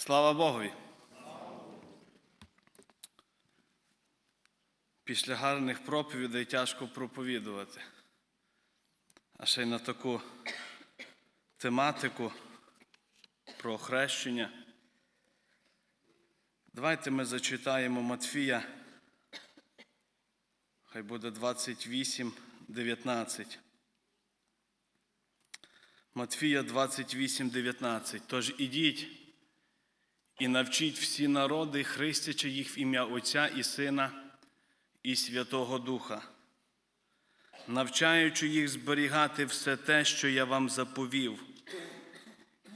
Слава Богові! Після гарних проповідей тяжко проповідувати. А ще й на таку тематику про хрещення. Давайте ми зачитаємо Матфія. Хай буде 28, 19. Матфія 28, 19. Тож ідіть і навчіть всі народи, хрестячи їх в ім'я Отця і Сина і Святого Духа, навчаючи їх зберігати все те, що я вам заповів.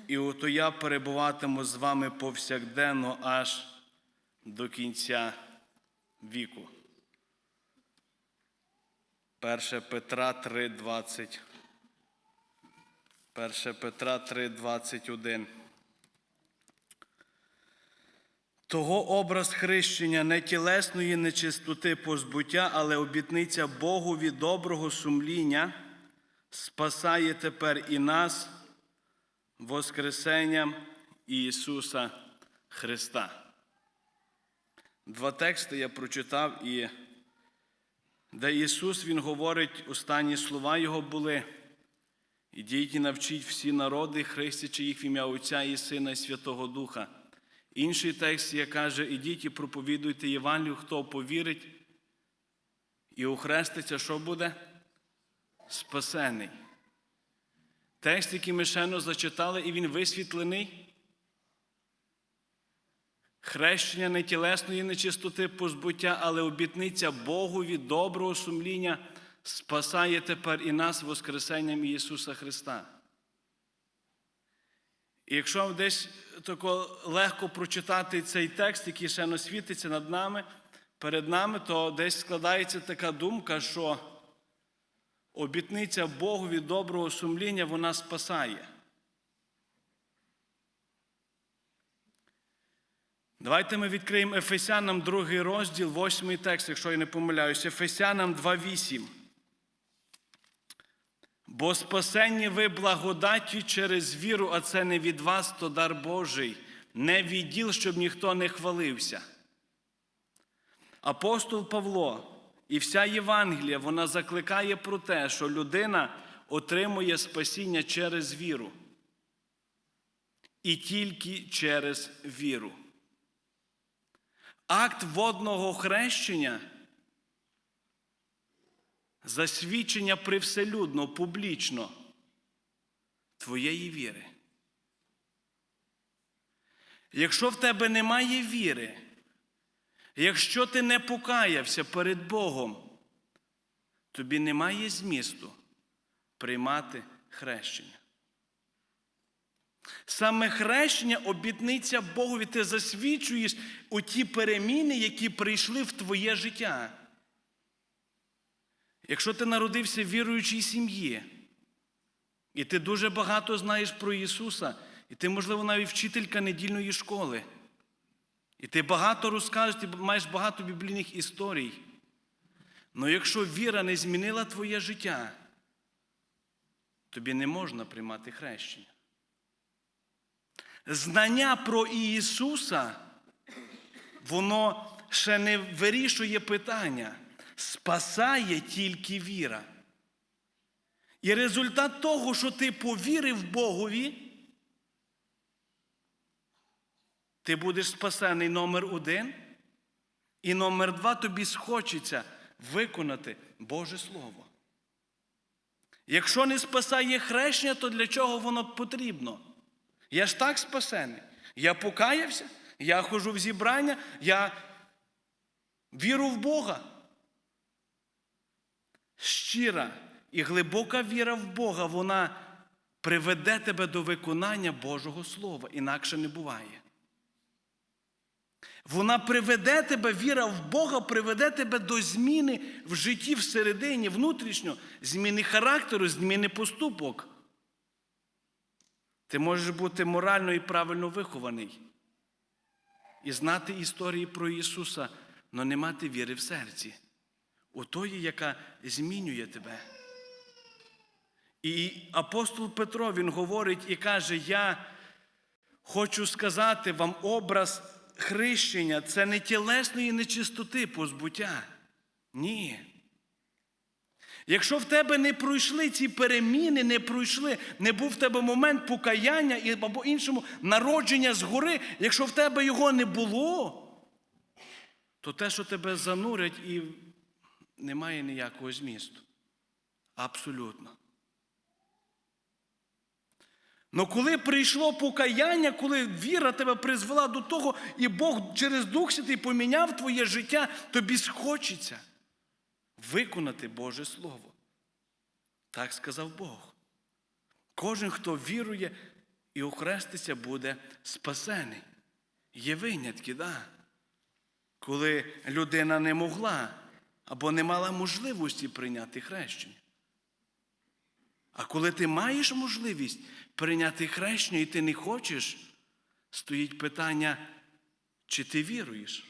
І ото я перебуватиму з вами повсякденно аж до кінця віку. 1 Петра 3,20. 1 Петра 3,21. Того образ хрещення не тілесної нечистоти позбуття, але обітниця Богові доброго сумління спасає тепер і нас Воскресенням Ісуса Христа. Два тексти я прочитав, і де Ісус Він говорить, останні слова Його були. Ідіть і навчіть всі народи, хрестячи їх в ім'я Отця і Сина і Святого Духа. Інший текст я каже, ідіть і проповідуйте Євангелію, хто повірить і охреститься, що буде? Спасений. Текст, який ми щойно зачитали, і він висвітлений. Хрещення не тілесної нечистоти позбуття, але обітниця Богові доброго сумління спасає тепер і нас Воскресенням Ісуса Христа. І якщо десь тако легко прочитати цей текст, який ще не світиться над нами, перед нами, то десь складається така думка, що обітниця Богові доброго сумління вона спасає. Давайте ми відкриємо Ефесянам другий розділ, восьмий текст, якщо я не помиляюсь, Ефесянам 2.8. Бо спасенні ви благодаті через віру, а це не від вас, то дар Божий, не відділ, щоб ніхто не хвалився. Апостол Павло і вся Євангелія вона закликає про те, що людина отримує спасіння через віру. І тільки через віру. Акт водного хрещення засвідчення привселюдно, публічно твоєї віри. Якщо в тебе немає віри, якщо ти не покаявся перед Богом, тобі немає змісту приймати хрещення. Саме хрещення обітниця Богові, ти засвідчуєш у ті переміни, які прийшли в твоє життя. Якщо ти народився в віруючій сім'ї, і ти дуже багато знаєш про Ісуса, і ти, можливо, навіть вчителька недільної школи, і ти багато розкажеш, ти маєш багато біблійних історій. Але якщо віра не змінила твоє життя, тобі не можна приймати хрещення. Знання про Ісуса, воно ще не вирішує питання спасає тільки віра. І результат того, що ти повірив Богові, ти будеш спасений номер один, і номер два тобі схочеться виконати Боже Слово. Якщо не спасає хрещення, то для чого воно потрібно? Я ж так спасений. Я покаявся, я ходжу в зібрання, я віру в Бога. Щира і глибока віра в Бога, вона приведе тебе до виконання Божого Слова, інакше не буває. Вона приведе тебе, віра в Бога, приведе тебе до зміни в житті всередині, внутрішньо, зміни характеру, зміни поступок. Ти можеш бути морально і правильно вихований і знати історії про Ісуса, але не мати віри в серці у тої, яка змінює тебе. І апостол Петро він говорить і каже: Я хочу сказати вам образ хрещення це не тілесної нечистоти позбуття. Ні. Якщо в тебе не пройшли ці переміни, не пройшли, не був в тебе момент покаяння або іншому народження згори, якщо в тебе його не було, то те, що тебе занурять, і немає ніякого змісту. Абсолютно. Но коли прийшло покаяння, коли віра тебе призвела до того, і Бог через Дух Святий поміняв твоє життя, тобі схочеться виконати Боже Слово. Так сказав Бог. Кожен, хто вірує і охреститься, буде спасений. Є винятки, да? коли людина не могла або не мала можливості прийняти хрещення. А коли ти маєш можливість прийняти хрещення і ти не хочеш, стоїть питання, чи ти віруєш?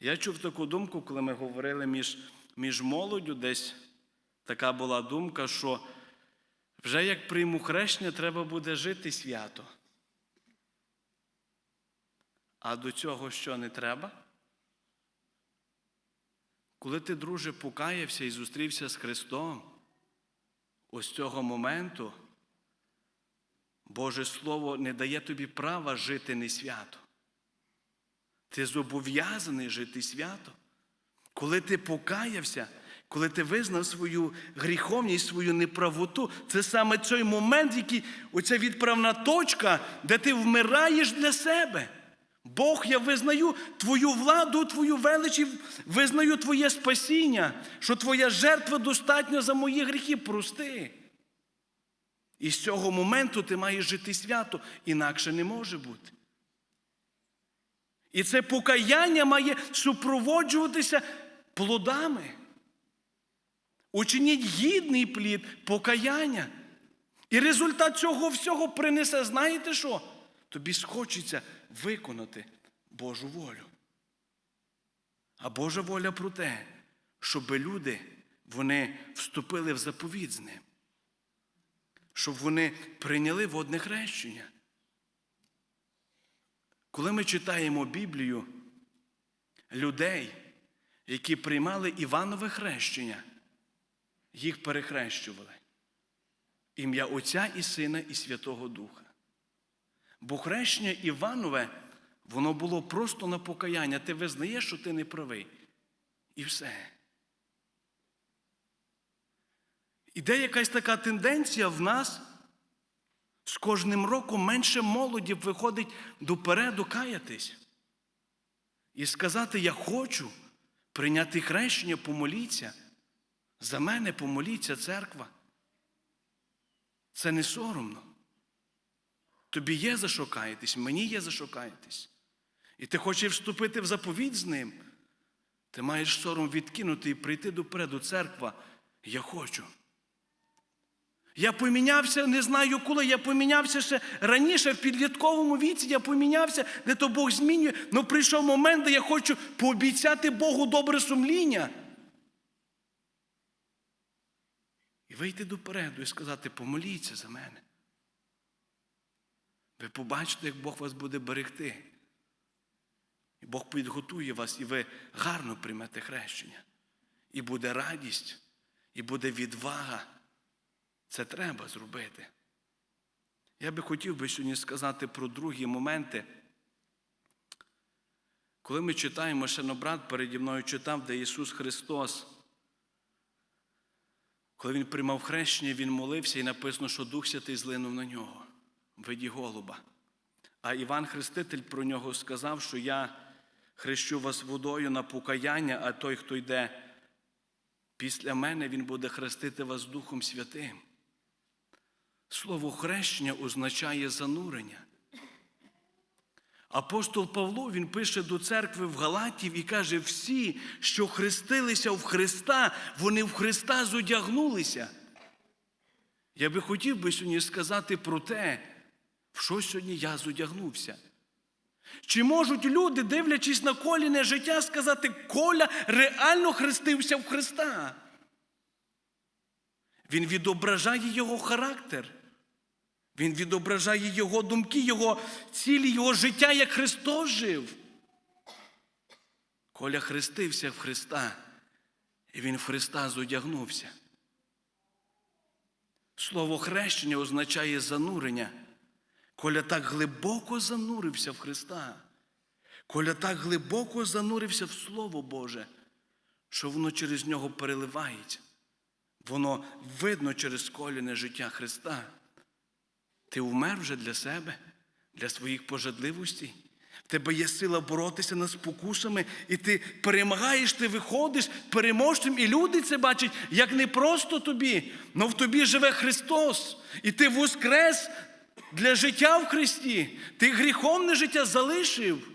Я чув таку думку, коли ми говорили між, між молоддю, десь така була думка, що вже як прийму хрещення, треба буде жити свято. А до цього що не треба? Коли ти, друже, покаявся і зустрівся з Христом, ось цього моменту Боже Слово не дає тобі права жити не свято. Ти зобов'язаний жити свято. Коли ти покаявся, коли ти визнав свою гріховність, свою неправоту, це саме той момент, який оця відправна точка, де ти вмираєш для себе. Бог, я визнаю твою владу, твою велич, і визнаю твоє спасіння, що твоя жертва достатня за мої гріхи. Прости. І з цього моменту ти маєш жити свято, інакше не може бути. І це покаяння має супроводжуватися плодами. Учиніть гідний плід покаяння. І результат цього всього принесе, знаєте що? Тобі схочеться виконати Божу волю. А Божа воля про те, щоб люди вони вступили в заповідь з ним, щоб вони прийняли водне хрещення. Коли ми читаємо Біблію людей, які приймали Іванове хрещення, їх перехрещували. Ім'я Отця і Сина і Святого Духа. Бо хрещення Іванове, воно було просто на покаяння. Ти визнаєш, що ти не правий. І все. Іде якась така тенденція в нас. З кожним роком менше молоді виходить допереду каятись. І сказати, я хочу прийняти хрещення, помоліться. За мене помоліться церква. Це не соромно. Тобі є за що каятись, мені є за що каятись. І ти хочеш вступити в заповідь з ним. Ти маєш сором відкинути і прийти допереду церква. Я хочу. Я помінявся, не знаю коли, я помінявся ще раніше, в підлітковому віці, я помінявся, де то Бог змінює, але прийшов момент, де я хочу пообіцяти Богу добре сумління. І вийти допереду і сказати, помоліться за мене. Ви побачите, як Бог вас буде берегти. І Бог підготує вас, і ви гарно приймете хрещення. І буде радість, і буде відвага. Це треба зробити. Я би хотів би сьогодні сказати про другі моменти. Коли ми читаємо, ще на брат переді мною читав, де Ісус Христос, коли Він приймав хрещення, Він молився і написано, що Дух Святий злинув на нього виді голуба. А Іван Хреститель про нього сказав, що я хрещу вас водою на покаяння, а той, хто йде після мене, він буде хрестити вас Духом Святим. Слово хрещення означає занурення. Апостол Павло він пише до церкви в Галатів і каже: всі, що хрестилися в Христа, вони в Христа зодягнулися. Я би хотів би сьогодні сказати про те, в що сьогодні я зодягнувся. Чи можуть люди, дивлячись на коліне життя, сказати, Коля реально хрестився в Христа? Він відображає його характер. Він відображає Його думки, Його цілі, Його життя, як Христос жив. Коля хрестився в Христа, і Він в Христа зодягнувся. Слово хрещення означає занурення. Коля так глибоко занурився в Христа. Коля так глибоко занурився в Слово Боже, що воно через нього переливається. Воно видно через коліне життя Христа. Ти вмер вже для себе, для своїх пожадливостей. В тебе є сила боротися над спокусами, і ти перемагаєш, ти виходиш переможцем, і люди це бачать, як не просто тобі, але в тобі живе Христос, і ти воскрес для життя в Христі. Ти гріховне життя залишив.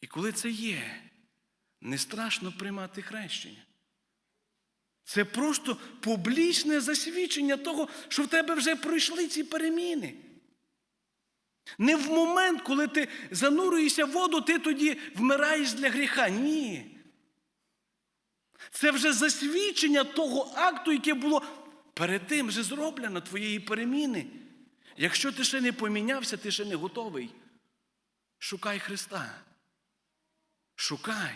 І коли це є, не страшно приймати хрещення. Це просто публічне засвідчення того, що в тебе вже пройшли ці переміни. Не в момент, коли ти занурюєшся в воду, ти тоді вмираєш для гріха. Ні. Це вже засвідчення того акту, яке було перед тим вже зроблено твоєї переміни. Якщо ти ще не помінявся, ти ще не готовий. Шукай Христа. Шукай.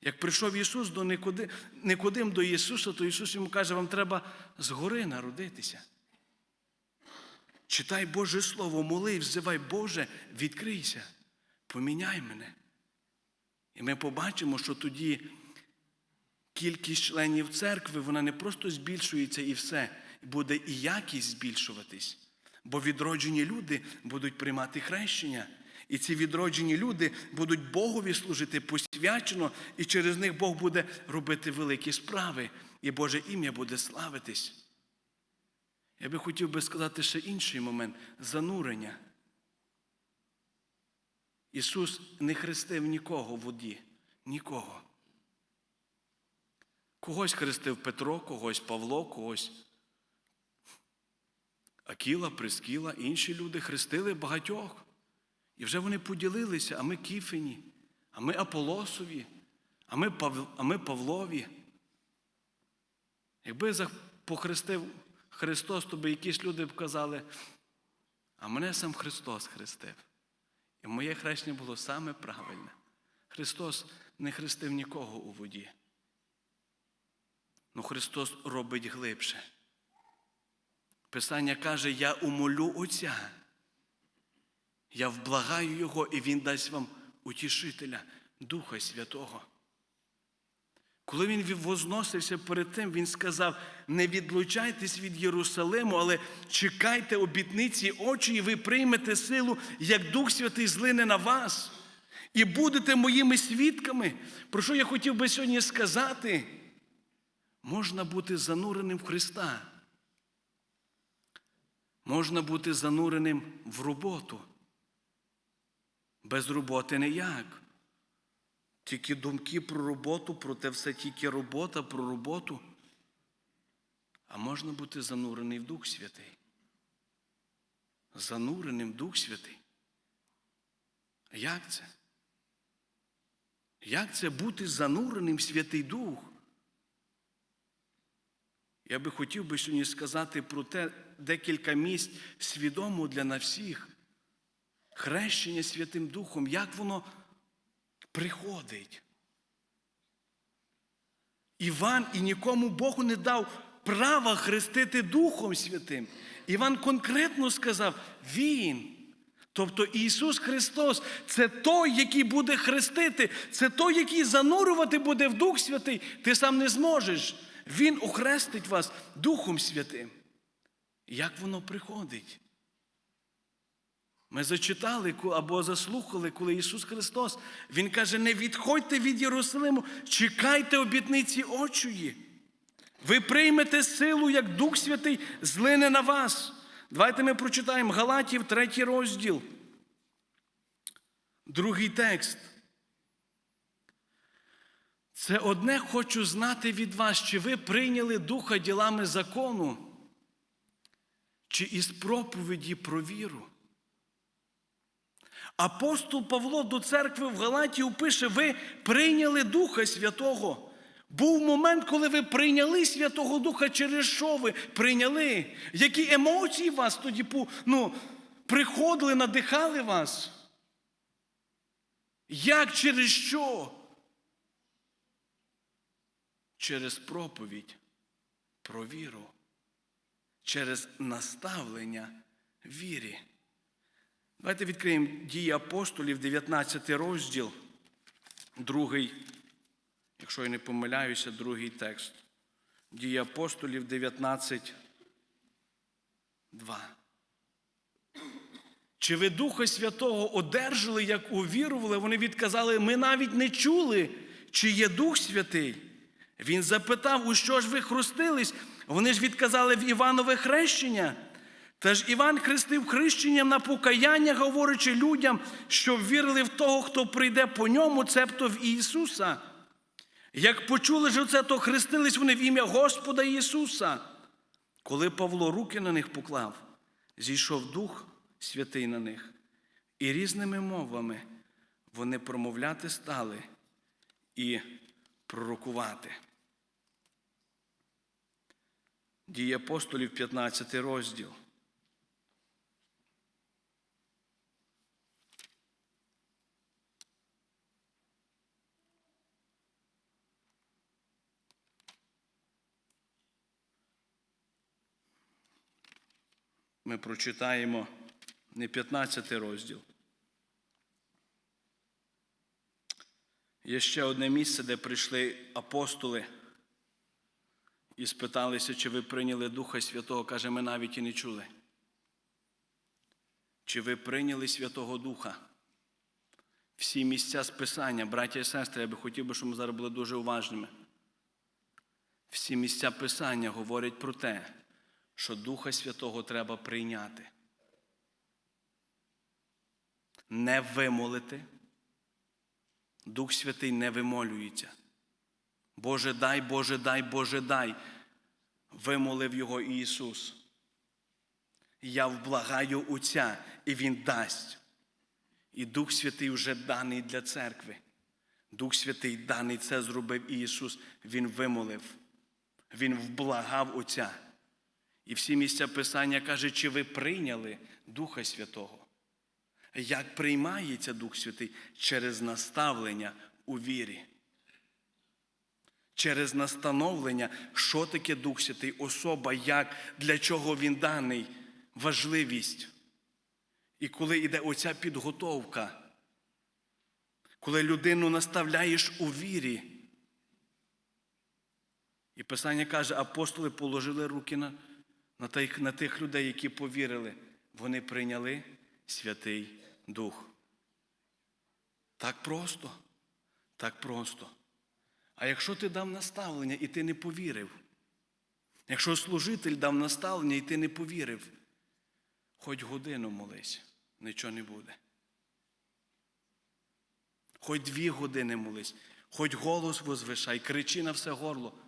Як прийшов Ісус до Никодим, Никодим до Ісуса, то Ісус йому каже, вам треба згори народитися. Читай Боже Слово, моли, взивай, Боже, відкрийся, поміняй мене. І ми побачимо, що тоді кількість членів церкви, вона не просто збільшується і все, буде і якість збільшуватись. Бо відроджені люди будуть приймати хрещення. І ці відроджені люди будуть Богові служити посвячено, і через них Бог буде робити великі справи, і Боже ім'я буде славитись. Я би хотів би сказати ще інший момент занурення. Ісус не хрестив нікого в воді, нікого. Когось хрестив Петро, когось Павло, когось Акіла, Прискіла, інші люди хрестили багатьох. І вже вони поділилися, а ми Кіфені, а ми Аполосові, а ми, Пав... а ми Павлові. Якби похрестив Христос, то би якісь люди б казали, а мене сам Христос хрестив. І моє хрещення було саме правильне. Христос не хрестив нікого у воді. Ну Христос робить глибше. Писання каже, я умолю Отця. Я вблагаю Його, і Він дасть вам утішителя, Духа Святого. Коли він возносився перед тим, він сказав: не відлучайтесь від Єрусалиму, але чекайте обітниці очі, і ви приймете силу, як Дух Святий злине на вас, і будете моїми свідками. Про що я хотів би сьогодні сказати? Можна бути зануреним в Христа. Можна бути зануреним в роботу. Без роботи ніяк. Тільки думки про роботу, про те все тільки робота, про роботу. А можна бути занурений в Дух Святий. Зануреним в Дух Святий. Як це? Як це бути зануреним в Святий Дух? Я би хотів би сьогодні сказати про те декілька місць свідомо для нас всіх. Хрещення Святим Духом, як воно приходить. Іван і нікому Богу не дав права хрестити Духом Святим. Іван конкретно сказав, Він. Тобто Ісус Христос це той, який буде хрестити, це той, який занурювати буде в Дух Святий. Ти сам не зможеш. Він охрестить вас Духом Святим. Як воно приходить? Ми зачитали або заслухали, коли Ісус Христос, Він каже, не відходьте від Єрусалиму, чекайте обітниці очої. Ви приймете силу, як Дух Святий злине на вас. Давайте ми прочитаємо Галатів, третій розділ. Другий текст. Це одне хочу знати від вас, чи ви прийняли Духа ділами закону, чи із проповіді про віру. Апостол Павло до церкви в Галатію пише: ви прийняли Духа Святого. Був момент, коли ви прийняли Святого Духа, через що ви прийняли? Які емоції вас тоді ну, приходили, надихали вас? Як через що? Через проповідь про віру, через наставлення вірі. Давайте відкриємо дії апостолів, 19 розділ, другий, якщо я не помиляюся, другий текст. Дії апостолів 19, 2. Чи ви Духа Святого одержали, як увірували? Вони відказали, ми навіть не чули, чи є Дух Святий. Він запитав, у що ж ви хрестились? Вони ж відказали в Іванове хрещення. Та ж Іван хрестив хрещенням на покаяння, говорячи людям, щоб вірили в того, хто прийде по ньому, цебто в Ісуса. Як почули ж оце, то хрестились вони в ім'я Господа Ісуса. Коли Павло руки на них поклав, зійшов Дух Святий на них, і різними мовами вони промовляти стали і пророкувати. Дії апостолів, 15 розділ. Ми прочитаємо не 15 розділ. Є ще одне місце, де прийшли апостоли і спиталися, чи ви прийняли Духа Святого. Каже, ми навіть і не чули. Чи ви прийняли Святого Духа? Всі місця списання, браття і сестри, я би хотів би, щоб ми зараз були дуже уважними. Всі місця Писання говорять про те, що Духа Святого треба прийняти. Не вимолити. Дух Святий не вимолюється. Боже дай, Боже дай, Боже дай. Вимолив його Ісус. Я вблагаю Отця, і Він дасть. І Дух Святий вже даний для церкви. Дух Святий даний це зробив Ісус. Він вимолив. Він вблагав Отця. І всі місця Писання каже, чи ви прийняли Духа Святого? Як приймається Дух Святий через наставлення у вірі? Через настановлення, що таке Дух Святий, особа, як, для чого він даний, важливість. І коли йде оця підготовка, коли людину наставляєш у вірі, і Писання каже, апостоли положили руки на на тих, на тих людей, які повірили, вони прийняли Святий Дух. Так просто, так просто. А якщо ти дав наставлення і ти не повірив, якщо служитель дав наставлення і ти не повірив, хоч годину молись, нічого не буде. Хоч дві години молись, хоч голос возвишай, кричи на все горло.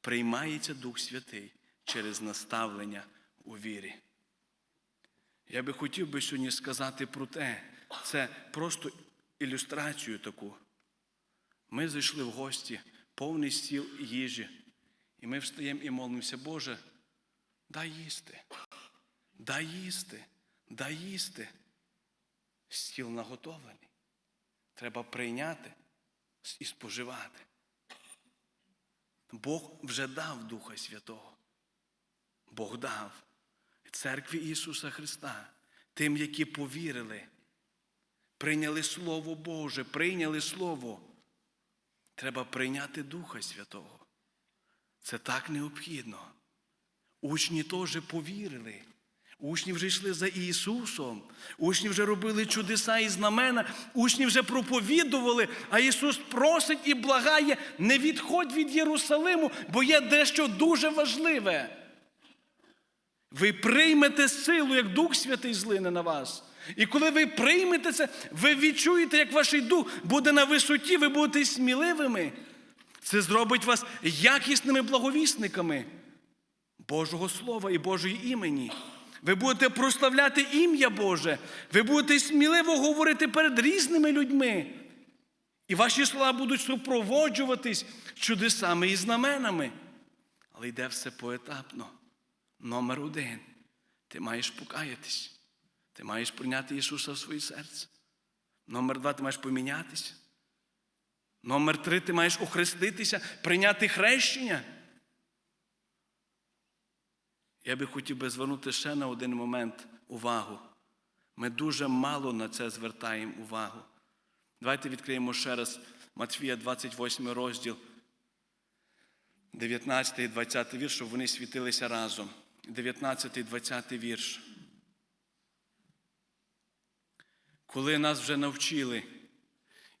Приймається Дух Святий через наставлення у вірі. Я би хотів би сьогодні сказати про те, це просто ілюстрацію таку. Ми зайшли в гості, повний стіл їжі, і ми встаємо і молимося, Боже, дай їсти, дай їсти, дай їсти. Стіл наготовлений. Треба прийняти і споживати. Бог вже дав Духа Святого. Бог дав церкві Ісуса Христа, тим, які повірили, прийняли Слово Боже, прийняли Слово. Треба прийняти Духа Святого. Це так необхідно. Учні теж повірили. Учні вже йшли за Ісусом, учні вже робили чудеса і знамена, учні вже проповідували, а Ісус просить і благає, не відходь від Єрусалиму, бо є дещо дуже важливе. Ви приймете силу, як Дух Святий злине на вас. І коли ви приймете це, ви відчуєте, як ваш дух буде на висоті, ви будете сміливими. Це зробить вас якісними благовісниками Божого Слова і Божої імені. Ви будете прославляти ім'я Боже, ви будете сміливо говорити перед різними людьми. І ваші слова будуть супроводжуватись чудесами і знаменами. Але йде все поетапно. Номер один. Ти маєш покаятись. Ти маєш прийняти Ісуса в своє серце. Номер два, ти маєш помінятися. Номер три, ти маєш охреститися, прийняти хрещення. Я би хотів би звернути ще на один момент увагу. Ми дуже мало на це звертаємо увагу. Давайте відкриємо ще раз Матвія 28 розділ, 19 і 20 вірш, щоб вони світилися разом. 19 і 20 вірш. Коли нас вже навчили,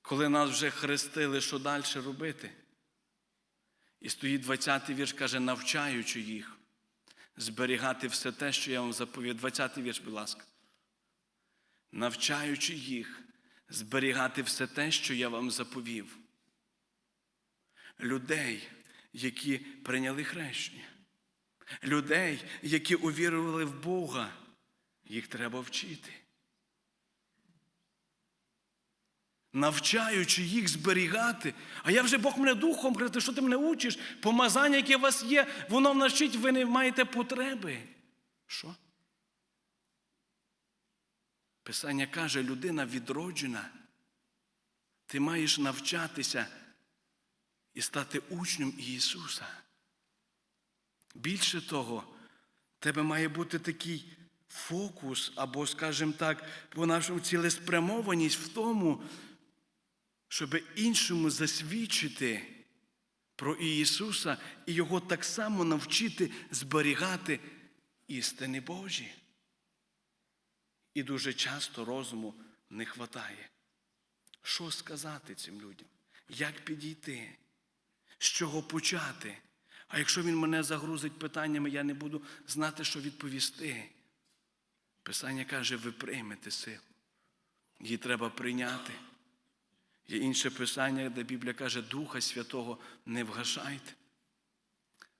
коли нас вже хрестили, що далі робити? І стоїть 20-й вірш, каже, навчаючи їх, зберігати все те, що я вам заповів. 20-й вірш, будь ласка. Навчаючи їх, зберігати все те, що я вам заповів. Людей, які прийняли хрещення. Людей, які увірували в Бога, їх треба вчити. Навчаючи їх зберігати. А я вже Бог мене духом хрестив, що ти мене учиш? Помазання, яке у вас є, воно навчить, ви не маєте потреби. Що? Писання каже, людина відроджена. Ти маєш навчатися і стати учнем Ісуса. Більше того, тебе має бути такий фокус, або, скажімо так, по нашому цілеспрямованість в тому, щоб іншому засвідчити про Ісуса і Його так само навчити зберігати істини Божі. І дуже часто розуму не вистачає. Що сказати цим людям? Як підійти? З чого почати? А якщо він мене загрузить питаннями, я не буду знати, що відповісти. Писання каже, ви приймете силу. Її треба прийняти. Є інше писання, де Біблія каже, Духа Святого не вгашайте.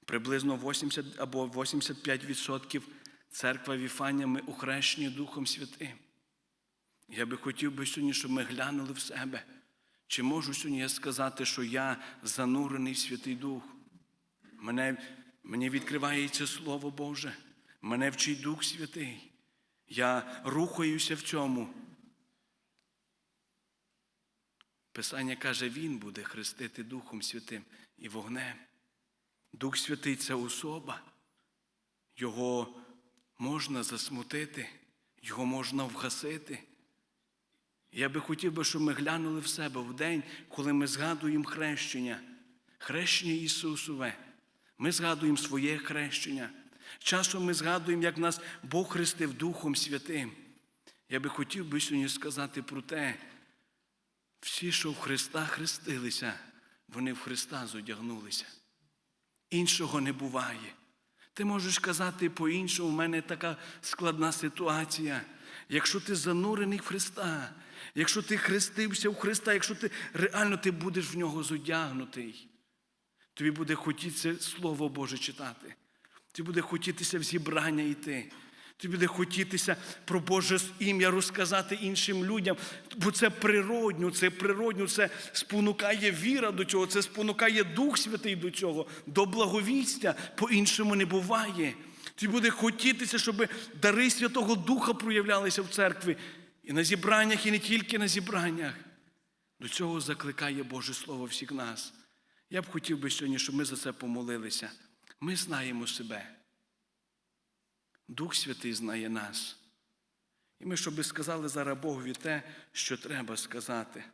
Приблизно 80 або 85% церква Віфання ми охрещені Духом Святим. Я би хотів би сьогодні, щоб ми глянули в себе. Чи можу сьогодні я сказати, що я занурений в Святий Дух? Мене, мені відкривається Слово Боже, мене вчить Дух Святий. Я рухаюся в цьому. Писання каже, Він буде хрестити Духом Святим і вогнем. Дух Святий це особа. Його можна засмутити, його можна вгасити. Я би хотів би, щоб ми глянули в себе в день, коли ми згадуємо хрещення, хрещення Ісусове. Ми згадуємо своє хрещення. Часом ми згадуємо, як нас Бог хрестив Духом Святим. Я би хотів би сьогодні сказати про те, всі, що в Христа хрестилися, вони в Христа зодягнулися. Іншого не буває. Ти можеш казати по-іншому, у мене така складна ситуація. Якщо ти занурений в Христа, якщо ти хрестився в Христа, якщо ти реально ти будеш в нього зодягнутий, тобі буде хотітися Слово Боже читати. Тобі буде хотітися в зібрання йти. Тобі буде хотітися про Боже ім'я розказати іншим людям, бо це природньо, це природньо, це спонукає віра до цього, це спонукає Дух Святий до цього, до благовістя, по-іншому не буває. Тобі буде хотітися, щоб дари Святого Духа проявлялися в церкві і на зібраннях, і не тільки на зібраннях. До цього закликає Боже Слово всіх нас. Я б хотів би сьогодні, щоб ми за це помолилися. Ми знаємо себе. Дух Святий знає нас. І ми, щоб сказали зараз Богові те, що треба сказати.